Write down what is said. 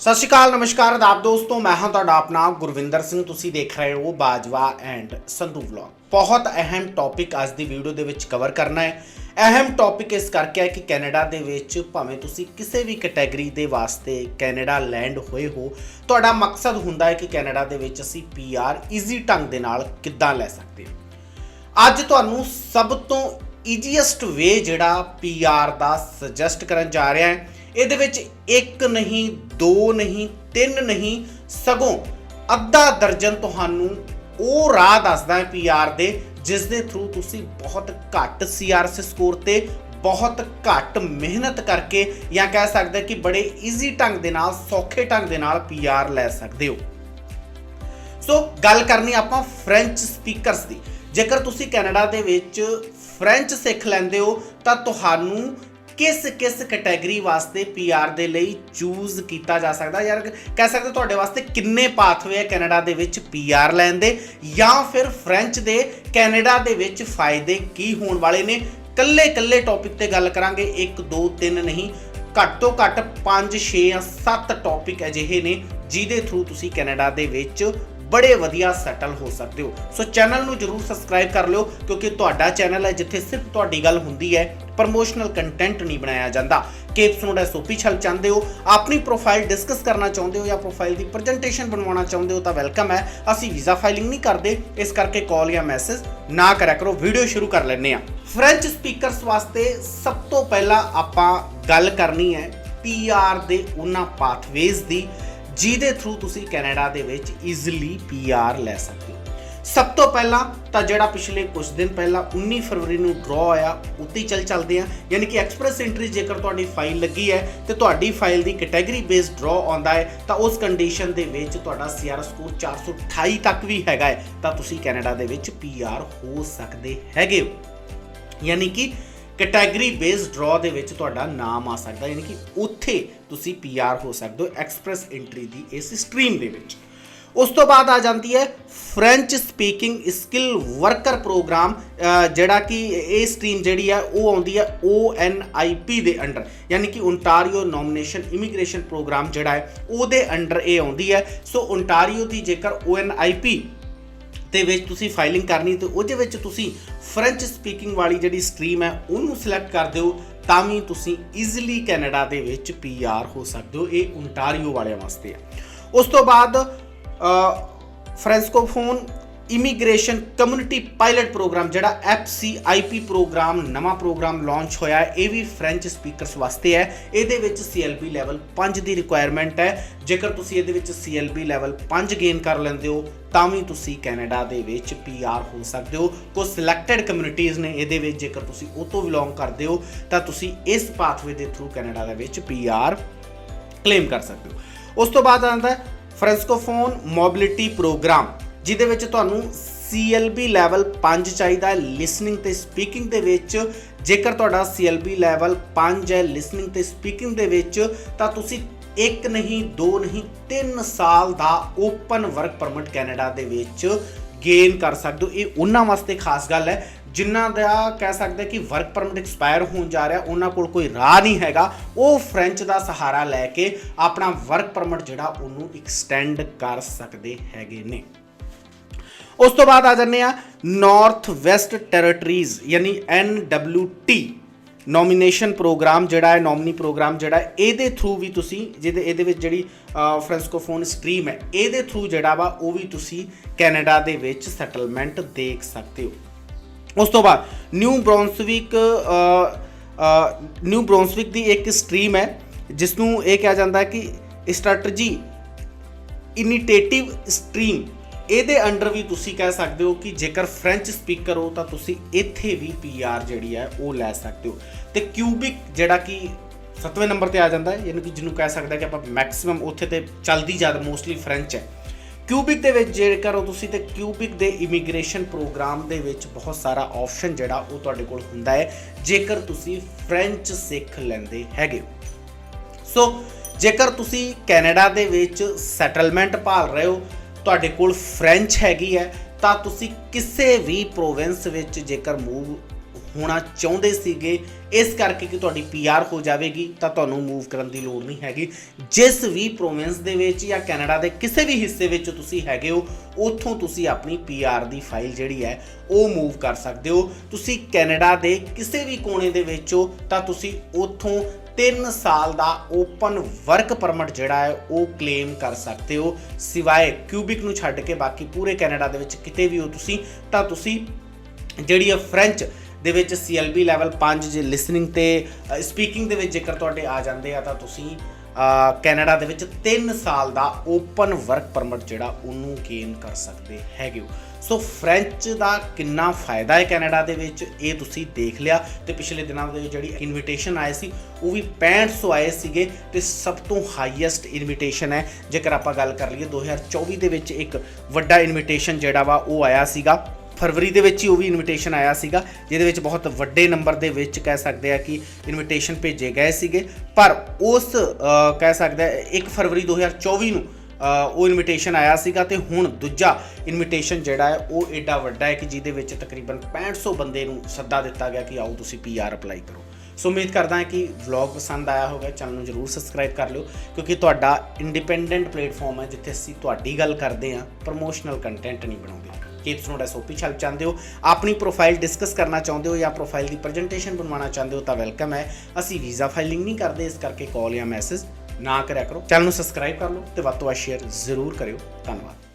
ਸਤਿ ਸ਼੍ਰੀ ਅਕਾਲ, ਨਮਸਕਾਰ, ਆਦਾਬ ਦੋਸਤੋ, ਮੈਂ ਹਾਂ ਤੁਹਾਡਾ ਆਪਣਾ ਗੁਰਵਿੰਦਰ ਸਿੰਘ। ਤੁਸੀਂ ਦੇਖ ਰਹੇ ਹੋ ਬਾਜਵਾ ਐਂਡ ਸੰਧੂ ਵਲੌਗ। ਬਹੁਤ ਅਹਿਮ ਟੌਪਿਕ ਅੱਜ ਦੀ ਵੀਡੀਓ ਦੇ ਵਿੱਚ ਕਵਰ ਕਰਨਾ ਹੈ। ਅਹਿਮ ਟੌਪਿਕ ਇਸ ਕਰਕੇ ਹੈ ਕਿ ਕੈਨੇਡਾ ਦੇ ਵਿੱਚ ਭਾਵੇਂ ਤੁਸੀਂ ਕਿਸੇ ਵੀ ਕੈਟਾਗਰੀ ਦੇ ਵਾਸਤੇ ਕੈਨੇਡਾ ਲੈਂਡ ਹੋਏ ਹੋ, ਤੁਹਾਡਾ ਮਕਸਦ ਹੁੰਦਾ ਹੈ ਕਿ ਕੈਨੇਡਾ ਦੇ ਵਿੱਚ ਅਸੀਂ ਪੀਆਰ ਈਜ਼ੀ ਢੰਗ ਦੇ ਨਾਲ ਕਿੱਦਾਂ ਲੈ ਸਕਦੇ ਹਾਂ। ਅੱਜ ਤੁਹਾਨੂੰ ਸਭ ਤੋਂ ਈਜ਼ੀਐਸਟ ਵੇ ਜਿਹੜਾ ਪੀਆਰ ਦਾ ਸੁਜੈਸਟ ਕਰਨ ਜਾ ਰਿਹਾ ਹੈ ਇਹਦੇ ਵਿੱਚ ਇੱਕ ਨਹੀਂ, ਦੋ ਨਹੀਂ, ਤਿੰਨ ਨਹੀਂ, ਸਗੋਂ ਅੱਧਾ ਦਰਜਨ ਤੁਹਾਨੂੰ ਉਹ ਰਾਹ ਦੱਸਦਾ ਹੈ ਪੀਆਰ ਦੇ, ਜਿਸ ਦੇ ਥਰੂ ਤੁਸੀਂ ਬਹੁਤ ਘੱਟ ਸੀਆਰਸੀ ਸਕੋਰ ਤੇ ਬਹੁਤ ਘੱਟ ਮਿਹਨਤ ਕਰਕੇ ਜਾਂ ਕਹਿ ਸਕਦੇ ਕਿ ਬੜੇ ਈਜ਼ੀ ਢੰਗ ਦੇ ਨਾਲ, ਸੌਖੇ ਢੰਗ ਦੇ ਨਾਲ ਪੀਆਰ ਲੈ ਸਕਦੇ ਹੋ। ਸੋ ਗੱਲ ਕਰਨੀ ਆਪਾਂ ਫ੍ਰੈਂਚ ਸਪੀਕਰਸ ਦੀ। ਜੇਕਰ ਤੁਸੀਂ ਕੈਨੇਡਾ ਦੇ ਵਿੱਚ ਫ੍ਰੈਂਚ ਸਿੱਖ ਲੈਂਦੇ ਹੋ, ਤਾਂ ਤੁਹਾਨੂੰ ਕਿਸ ਕਿਸ ਕੈਟਾਗਰੀ ਵਾਸਤੇ ਪੀਆਰ ਦੇ ਲਈ ਚੂਜ਼ ਕੀਤਾ ਜਾ ਸਕਦਾ? ਯਾਰ, ਕਹਿ ਸਕਦੇ ਤੁਹਾਡੇ ਵਾਸਤੇ ਕਿੰਨੇ ਪਾਥਵੇ ਹੈ ਕੈਨੇਡਾ ਦੇ ਵਿੱਚ ਪੀਆਰ ਲੈਣ ਦੇ, ਜਾਂ ਫਿਰ ਫ੍ਰੈਂਚ ਦੇ ਕੈਨੇਡਾ ਦੇ ਵਿੱਚ ਫਾਇਦੇ ਕੀ ਹੋਣ ਵਾਲੇ ਨੇ? ਕੱਲੇ ਕੱਲੇ ਟੌਪਿਕ ਤੇ ਗੱਲ ਕਰਾਂਗੇ। 1 2 3 ਨਹੀਂ, ਘੱਟ ਤੋਂ ਘੱਟ 5 6 ਜਾਂ 7 ਟੌਪਿਕ ਅਜਿਹੇ ਨੇ, ਜਿਹਦੇ ਥਰੂ ਤੁਸੀਂ ਕੈਨੇਡਾ ਦੇ ਵਿੱਚ ਬੜੇ ਵਧੀਆ ਸੈਟਲ ਹੋ ਸਕਦੇ ਹੋ। ਸੋ ਚੈਨਲ ਨੂੰ ਜਰੂਰ ਸਬਸਕ੍ਰਾਈਬ ਕਰ ਲਿਓ, ਕਿਉਂਕਿ ਤੁਹਾਡਾ ਚੈਨਲ ਹੈ ਜਿੱਥੇ ਸਿਰਫ ਤੁਹਾਡੀ ਗੱਲ ਹੁੰਦੀ ਹੈ ਪ੍ਰਮੋਸ਼ਨਲ ਕੰਟੈਂਟ ਨਹੀਂ ਬਣਾਇਆ ਜਾਂਦਾ। ਕਿ ਤੁਸੀਂ ਉਹਦਾ ਸੋਪੀ ਛਲ ਚਾਹੁੰਦੇ ਹੋ, ਆਪਣੀ ਪ੍ਰੋਫਾਈਲ ਡਿਸਕਸ ਕਰਨਾ ਚਾਹੁੰਦੇ ਹੋ ਜਾਂ ਪ੍ਰੋਫਾਈਲ ਦੀ ਪ੍ਰੈਜੈਂਟੇਸ਼ਨ ਬਣਵਾਉਣਾ ਚਾਹੁੰਦੇ ਹੋ ਤਾਂ ਵੈਲਕਮ ਹੈ। ਅਸੀਂ ਵੀਜ਼ਾ ਫਾਈਲਿੰਗ ਨਹੀਂ ਕਰਦੇ, ਇਸ ਕਰਕੇ ਕਾਲ ਜਾਂ ਮੈਸੇਜ ਨਾ ਕਰਿਆ ਕਰੋ ਵੀਡੀਓ ਸ਼ੁਰੂ ਕਰ ਲੈਂਦੇ ਆ ਫ੍ਰੈਂਚ ਸਪੀਕਰਸ ਵਾਸਤੇ ਸਭ ਤੋਂ ਪਹਿਲਾਂ ਆਪਾਂ ਗੱਲ ਕਰਨੀ ਹੈ ਪੀਆਰ ਦੇ ਉਹਨਾਂ ਪਾਥਵੇਜ਼ ਦੀ। ਜਿਹਦੇ ਥਰੂ ਤੁਸੀਂ ਕੈਨੇਡਾ ਦੇ ਵਿੱਚ ਈਜ਼ੀਲੀ ਪੀਆਰ ਲੈ ਸਕਦੇ ਹੋ। ਸਭ ਤੋਂ ਪਹਿਲਾਂ ਤਾਂ ਜਿਹੜਾ ਪਿਛਲੇ ਕੁਝ ਦਿਨ ਪਹਿਲਾਂ 19 ਫਰਵਰੀ ਨੂੰ ਡਰਾ ਆਇਆ ਉੱਤੇ ਹੀ ਚੱਲ ਚੱਲਦੇ ਆ ਯਾਨੀ ਕਿ ਐਕਸਪ੍ਰੈਸ ਐਂਟਰੀ ਜੇਕਰ ਤੁਹਾਡੀ ਫਾਈਲ ਲੱਗੀ ਹੈ ਤੇ ਤੁਹਾਡੀ ਫਾਈਲ ਦੀ ਕੈਟਾਗਰੀ ਬੇਸਡ ਡਰਾ ਆਉਂਦਾ ਹੈ, ਤਾਂ ਉਸ ਕੰਡੀਸ਼ਨ ਦੇ ਵਿੱਚ ਤੁਹਾਡਾ ਸੀਆਰ ਸਕੋਰ 428 ਤੱਕ ਵੀ ਹੈਗਾ ਹੈ। ਤਾਂ ਤੁਸੀਂ ਕੈਨੇਡਾ ਦੇ ਵਿੱਚ ਪੀਆਰ ਹੋ ਸਕਦੇ ਹੈਗੇ ਹੋ। ਯਾਨੀ ਕਿ ਕੈਟਾਗਰੀ ਬੇਸਡ ਡਰਾ ਦੇ ਵਿੱਚ ਤੁਹਾਡਾ ਨਾਮ ਆ ਸਕਦਾ ਯਾਨੀ ਕਿ ਉੱਥੇ ਤੁਸੀਂ ਪੀਆਰ ਹੋ ਸਕਦੇ ਹੋ ਐਕਸਪ੍ਰੈਸ ਐਂਟਰੀ ਦੀ ਇਸ ਸਟਰੀਮ ਦੇ ਵਿੱਚ। ਉਸ ਤੋਂ ਬਾਅਦ ਆ ਜਾਂਦੀ ਹੈ French speaking skill worker programme ਜਿਹੜਾ ਕਿ ਇਹ ਸਟਰੀਮ ਜਿਹੜੀ ਹੈ ਉਹ ਆਉਂਦੀ ਹੈ ONIP ਦੇ ਅੰਡਰ ਯਾਨੀ ਕਿ ਓਨਟਾਰੀਓ ਨੋਮੀਨੇਸ਼ਨ ਇਮੀਗ੍ਰੇਸ਼ਨ ਪ੍ਰੋਗਰਾਮ ਜਿਹੜਾ ਹੈ, ਉਹਦੇ ਅੰਡਰ ਇਹ ਆਉਂਦੀ ਹੈ। ਸੋ ਓਨਟਾਰੀਓ ਦੀ ਜੇਕਰ ONIP ਦੇ ਵਿੱਚ ਤੁਸੀਂ ਫਾਈਲਿੰਗ ਕਰਨੀ ਤੇ ਉਹਦੇ ਵਿੱਚ ਤੁਸੀਂ ਫ੍ਰੈਂਚ ਸਪੀਕਿੰਗ ਵਾਲੀ ਜਿਹੜੀ ਸਟਰੀਮ ਹੈ, ਉਹਨੂੰ ਸਿਲੈਕਟ ਕਰਦੇ ਹੋ ਤਾਂ ਵੀ ਤੁਸੀਂ ਈਜ਼ੀਲੀ ਕੈਨੇਡਾ ਦੇ ਵਿੱਚ ਪੀਆਰ ਹੋ ਸਕਦੇ ਹੋ, ਇਹ ਓਨਟਾਰੀਓ ਵਾਲਿਆਂ ਵਾਸਤੇ ਆ ਉਸ ਤੋਂ ਬਾਅਦ francophone immigration community pilot programme, ਜਿਹੜਾ FCIP ਪ੍ਰੋਗਰਾਮ, ਨਵਾਂ ਪ੍ਰੋਗਰਾਮ ਲਾਂਚ ਹੋਇਆ ਹੈ, ਇਹ ਵੀ ਫ੍ਰੈਂਚ ਸਪੀਕਰਸ ਵਾਸਤੇ ਹੈ। ਇਹਦੇ ਵਿੱਚ CLB ਲੈਵਲ 5 ਦੀ ਰਿਕੁਆਇਰਮੈਂਟ ਹੈ। ਜੇਕਰ ਤੁਸੀਂ ਇਹਦੇ ਵਿੱਚ CLB ਲੈਵਲ 5 ਗੇਨ ਕਰ ਲੈਂਦੇ ਹੋ, ਤਾਂ ਵੀ ਤੁਸੀਂ ਕੈਨੇਡਾ ਦੇ ਵਿੱਚ PR ਹੋ ਸਕਦੇ ਹੋ। ਕੁਝ ਸਿਲੈਕਟਡ ਕਮਿਊਨਿਟੀਆਂ ਨੇ ਇਹਦੇ ਵਿੱਚ, ਜੇਕਰ ਤੁਸੀਂ ਉਹ ਤੋਂ ਬਿਲੋਂਗ ਕਰਦੇ ਹੋ, ਤਾਂ ਤੁਸੀਂ ਇਸ ਪਾਥਵੇ ਦੇ ਥਰੂ ਕੈਨੇਡਾ ਦੇ ਵਿੱਚ PR ਕਲੇਮ ਕਰ ਸਕਦੇ ਹੋ। ਉਸ ਤੋਂ ਬਾਅਦ ਆਉਂਦਾ ਹੈ ਫ੍ਰੈਂਸਕੋਫੋਨ ਮੋਬਿਲਿਟੀ ਪ੍ਰੋਗਰਾਮ ਜਿਹਦੇ ਵਿੱਚ ਤੁਹਾਨੂੰ CLB ਲੈਵਲ 5 ਚਾਹੀਦਾ ਹੈ। ਲਿਸਨਿੰਗ ਤੇ ਸਪੀਕਿੰਗ ਦੇ ਵਿੱਚ ਜੇਕਰ ਤੁਹਾਡਾ CLB ਲੈਵਲ 5 ਹੈ ਲਿਸਨਿੰਗ ਤੇ ਸਪੀਕਿੰਗ ਦੇ ਵਿੱਚ, ਤਾਂ ਤੁਸੀਂ ਇੱਕ ਨਹੀਂ, ਦੋ ਨਹੀਂ, ਤਿੰਨ ਸਾਲ ਦਾ ਓਪਨ ਵਰਕ ਪਰਮਿਟ ਕੈਨੇਡਾ ਦੇ ਵਿੱਚ ਗੇਨ ਕਰ ਸਕਦੇ ਹੋ। ਇਹ ਉਹਨਾਂ ਵਾਸਤੇ ਖਾਸ ਗੱਲ ਹੈ, ਜਿਨ੍ਹਾਂ ਦਾ ਕਹਿ ਸਕਦੇ ਕਿ ਵਰਕ ਪਰਮਿਟ ਐਕਸਪਾਇਰ ਹੋਣ ਜਾ ਰਿਹਾ, ਉਹਨਾਂ ਕੋਲ ਕੋਈ ਰਾਹ ਨਹੀਂ ਹੈਗਾ। ਉਹ ਫ੍ਰੈਂਚ ਦਾ ਸਹਾਰਾ ਲੈ ਕੇ ਆਪਣਾ ਵਰਕ ਪਰਮਿਟ ਜਿਹੜਾ ਉਹਨੂੰ ਐਕਸਟੈਂਡ ਕਰ ਸਕਦੇ ਹੈਗੇ ਨੇ। ਉਸ ਤੋਂ ਬਾਅਦ ਆ ਜਾਂਦੇ ਆ ਨਾਰਥ ਵੈਸਟ ਟੈਰੀਟਰੀਜ਼ ਯਾਨੀ NWT ਨੋਮੀਨੇਸ਼ਨ ਪ੍ਰੋਗਰਾਮ ਜਿਹੜਾ ਹੈ ਨੋਮਨੀ ਪ੍ਰੋਗਰਾਮ ਜਿਹੜਾ ਹੈ, ਇਹਦੇ ਥਰੂ ਵੀ ਤੁਸੀਂ ਜਿਹਦੇ, ਇਹਦੇ ਵਿੱਚ ਜਿਹੜੀ ਫ੍ਰੈਂਸਕੋਫੋਨ ਸਟਰੀਮ ਹੈ, ਇਹਦੇ ਥਰੂ ਜਿਹੜਾ ਵਾ ਉਹ ਵੀ ਤੁਸੀਂ ਕੈਨੇਡਾ ਦੇ ਵਿੱਚ ਸੈਟਲਮੈਂਟ ਦੇਖ ਸਕਦੇ ਹੋ। ਉਸ ਤੋਂ ਬਾਅਦ ਨਿਊ ਬ੍ਰੌਂਸਵਿਕ ਨਿਊ ਬ੍ਰੌਂਸਵਿਕ ਦੀ ਇੱਕ ਸਟਰੀਮ ਹੈ ਜਿਸ ਨੂੰ ਇਹ ਕਿਹਾ ਜਾਂਦਾ ਹੈ ਕਿ ਸਟ੍ਰੈਟਜੀ ਇਨੀਟੇਟਿਵ ਸਟਰੀਮ ਇਹਦੇ ਅੰਡਰ ਵੀ ਤੁਸੀਂ ਕਹਿ ਸਕਦੇ ਹੋ ਕਿ ਜੇਕਰ ਫ੍ਰੈਂਚ ਸਪੀਕਰ ਹੋ ਤਾਂ ਤੁਸੀਂ ਇੱਥੇ ਵੀ ਪੀਆਰ ਜਿਹੜੀ ਹੈ ਉਹ ਲੈ ਸਕਦੇ ਹੋ। ਤੇ ਕਿਊਬਿਕ ਜਿਹੜਾ ਕਿ ਸੱਤਵੇਂ ਨੰਬਰ ਤੇ ਆ ਜਾਂਦਾ ਹੈ, ਯਾਨੀ ਕਿ ਜਿਹਨੂੰ ਕਹਿ ਸਕਦਾ ਕਿ ਆਪਾਂ ਮੈਕਸਿਮਮ ਉੱਥੇ ਤੇ ਚੱਲਦੀ ਜ਼ਿਆਦਾ ਮੋਸਟਲੀ ਫ੍ਰੈਂਚ ਹੈ। ਕਿਊਬਿਕ ਦੇ ਵਿੱਚ ਜੇਕਰ ਉਹ ਤੁਸੀਂ ਤੇ ਕਿਊਬਿਕ ਦੇ ਇਮੀਗ੍ਰੇਸ਼ਨ ਪ੍ਰੋਗਰਾਮ ਦੇ ਵਿੱਚ ਬਹੁਤ ਸਾਰਾ ਆਪਸ਼ਨ ਜਿਹੜਾ ਉਹ ਤੁਹਾਡੇ ਕੋਲ ਹੁੰਦਾ ਹੈ, ਜੇਕਰ ਤੁਸੀਂ ਫ੍ਰੈਂਚ ਸਿੱਖ ਲੈਂਦੇ ਹੈਗੇ ਸੋ ਜੇਕਰ ਤੁਸੀਂ ਕੈਨੇਡਾ ਦੇ ਵਿੱਚ ਸੈਟਲਮੈਂਟ ਭਾਲ ਰਹੇ ਹੋ ਤੁਹਾਡੇ ਕੋਲ ਫ੍ਰੈਂਚ ਹੈਗੀ ਹੈ ਤਾਂ ਤੁਸੀਂ ਕਿਸੇ ਵੀ ਪ੍ਰੋਵਿੰਸ ਵਿੱਚ ਜੇਕਰ ਮੂਵ ਹੋਣਾ ਚਾਹੁੰਦੇ ਸੀਗੇ, ਇਸ ਕਰਕੇ ਕਿ ਤੁਹਾਡੀ ਪੀਆਰ ਹੋ ਜਾਵੇਗੀ, ਤਾਂ ਤੁਹਾਨੂੰ ਮੂਵ ਕਰਨ ਦੀ ਲੋੜ ਨਹੀਂ ਹੈਗੀ। ਜਿਸ ਵੀ ਪ੍ਰੋਵਿੰਸ ਦੇ ਵਿੱਚ ਜਾਂ ਕੈਨੇਡਾ ਦੇ ਕਿਸੇ ਵੀ ਹਿੱਸੇ ਵਿੱਚ ਤੁਸੀਂ ਹੈਗੇ ਹੋ, ਉੱਥੋਂ ਤੁਸੀਂ ਆਪਣੀ ਪੀਆਰ ਦੀ ਫਾਈਲ ਜਿਹੜੀ ਹੈ, ਉਹ ਮੂਵ ਕਰ ਸਕਦੇ ਹੋ। ਤੁਸੀਂ ਕੈਨੇਡਾ ਦੇ ਕਿਸੇ ਵੀ ਕੋਨੇ ਦੇ ਵਿੱਚ ਹੋ, ਤਾਂ ਤੁਸੀਂ ਉੱਥੋਂ 3 ਸਾਲ ਦਾ ਓਪਨ ਵਰਕ ਪਰਮਿਟ ਜਿਹੜਾ ਹੈ, ਉਹ ਕਲੇਮ ਕਰ ਸਕਦੇ ਹੋ। ਸਿਵਾਏ ਕਿਊਬਿਕ ਨੂੰ ਛੱਡ ਕੇ ਬਾਕੀ ਪੂਰੇ ਕੈਨੇਡਾ ਦੇ ਵਿੱਚ ਕਿਤੇ ਵੀ ਹੋ ਤੁਸੀਂ, ਤਾਂ ਤੁਸੀਂ ਜਿਹੜੀ ਹੈ ਫ੍ਰੈਂਚ ਦੇ ਵਿੱਚ CLB ਲੈਵਲ 5 ਜੇ ਲਿਸਨਿੰਗ ਤੇ ਸਪੀਕਿੰਗ ਦੇ ਵਿੱਚ ਜੇਕਰ ਤੁਹਾਡੇ ਆ ਜਾਂਦੇ ਆ ਤਾਂ ਤੁਸੀਂ ਕੈਨੇਡਾ ਦੇ ਵਿੱਚ 3 ਸਾਲ ਦਾ ਓਪਨ ਵਰਕ ਪਰਮਿਟ ਜਿਹੜਾ ਉਹਨੂੰ ਗੇਨ ਕਰ ਸਕਦੇ ਹੈਗੇ ਹੋ। ਸੋ ਫ੍ਰੈਂਚ ਦਾ ਕਿੰਨਾ ਫਾਇਦਾ ਹੈ ਕੈਨੇਡਾ ਦੇ ਵਿੱਚ, ਇਹ ਤੁਸੀਂ ਦੇਖ ਲਿਆ ਤੇ ਪਿਛਲੇ ਦਿਨਾਂ ਦੇ ਵਿੱਚ ਜਿਹੜੀ ਇਨਵੀਟੇਸ਼ਨ ਆਏ ਸੀ, ਉਹ ਵੀ 6500 ਆਏ ਸੀਗੇ ਤੇ ਸਭ ਤੋਂ ਹਾਈਐਸਟ ਇਨਵੀਟੇਸ਼ਨ ਹੈ। ਜੇਕਰ ਆਪਾਂ ਗੱਲ ਕਰ ਲਈਏ 2024 ਦੇ ਵਿੱਚ ਇੱਕ ਵੱਡਾ ਇਨਵੀਟੇਸ਼ਨ ਜਿਹੜਾ ਵਾ, ਉਹ ਆਇਆ ਸੀਗਾ। ਫਰਵਰੀ ਦੇ ਵਿੱਚ ਹੀ ਉਹ ਵੀ ਇਨਵੀਟੇਸ਼ਨ ਆਇਆ ਸੀਗਾ, ਜਿਹਦੇ ਵਿੱਚ ਬਹੁਤ ਵੱਡੇ ਨੰਬਰ ਦੇ ਵਿੱਚ ਕਹਿ ਸਕਦੇ ਆ ਕਿ ਇਨਵੀਟੇਸ਼ਨ ਭੇਜੇ ਗਏ ਸੀਗੇ। ਪਰ ਉਸ ਕਹਿ ਸਕਦੇ ਆ 1 ਫਰਵਰੀ 2024 ਨੂੰ ਉਹ ਇਨਵੀਟੇਸ਼ਨ ਆਇਆ ਸੀਗਾ ਤੇ ਹੁਣ ਦੂਜਾ ਇਨਵੀਟੇਸ਼ਨ ਜਿਹੜਾ ਹੈ, ਉਹ ਏਡਾ ਵੱਡਾ ਹੈ ਕਿ ਜਿਹਦੇ ਵਿੱਚ ਤਕਰੀਬਨ 6500 ਬੰਦੇ ਨੂੰ ਸੱਦਾ ਦਿੱਤਾ ਗਿਆ ਕਿ ਆਓ ਤੁਸੀਂ ਪੀਆਰ ਅਪਲਾਈ ਕਰੋ। ਸੋ ਉਮੀਦ ਕਰਦਾ ਹਾਂ ਕਿ ਵਲੌਗ ਪਸੰਦ ਆਇਆ ਹੋਵੇਗਾ, ਚੈਨਲ ਨੂੰ ਜਰੂਰ ਸਬਸਕ੍ਰਾਈਬ ਕਰ ਲਿਓ, ਕਿਉਂਕਿ ਤੁਹਾਡਾ ਇੰਡੀਪੈਂਡੈਂਟ ਪਲੇਟਫਾਰਮ ਹੈ, ਜਿੱਥੇ ਅਸੀਂ ਤੁਹਾਡੀ ਗੱਲ ਕਰਦੇ ਹਾਂ ਪ੍ਰੋਮੋਸ਼ਨਲ ਕੰਟੈਂਟ ਨਹੀਂ ਬਣਾਉਂਦੇ। ਕੀ ਤੁਸੀਂ ਤੁਹਾਡਾ ਸੋਪੀ ਛਲ ਚਾਹੁੰਦੇ ਹੋ, ਆਪਣੀ ਪ੍ਰੋਫਾਈਲ ਡਿਸਕਸ ਕਰਨਾ ਚਾਹੁੰਦੇ ਹੋ ਜਾਂ ਪ੍ਰੋਫਾਈਲ ਦੀ ਪ੍ਰੈਜੈਂਟੇਸ਼ਨ ਬਣਵਾਉਣਾ ਚਾਹੁੰਦੇ ਹੋ ਤਾਂ ਵੈਲਕਮ ਹੈ। ਅਸੀਂ ਵੀਜ਼ਾ ਫਾਈਲਿੰਗ ਨਹੀਂ ਕਰਦੇ, ਇਸ ਕਰਕੇ ਕਾਲ ਜਾਂ ਮੈਸੇਜ ਨਾ ਕਰਿਆ ਕਰੋ। ਚੈਨਲ ਨੂੰ ਸਬਸਕ੍ਰਾਈਬ ਕਰ ਲਓ ਤੇ ਵੱਧ ਤੋਂ ਵੱਧ ਸ਼ੇਅਰ ਜ਼ਰੂਰ ਕਰਿਓ। ਧੰਨਵਾਦ।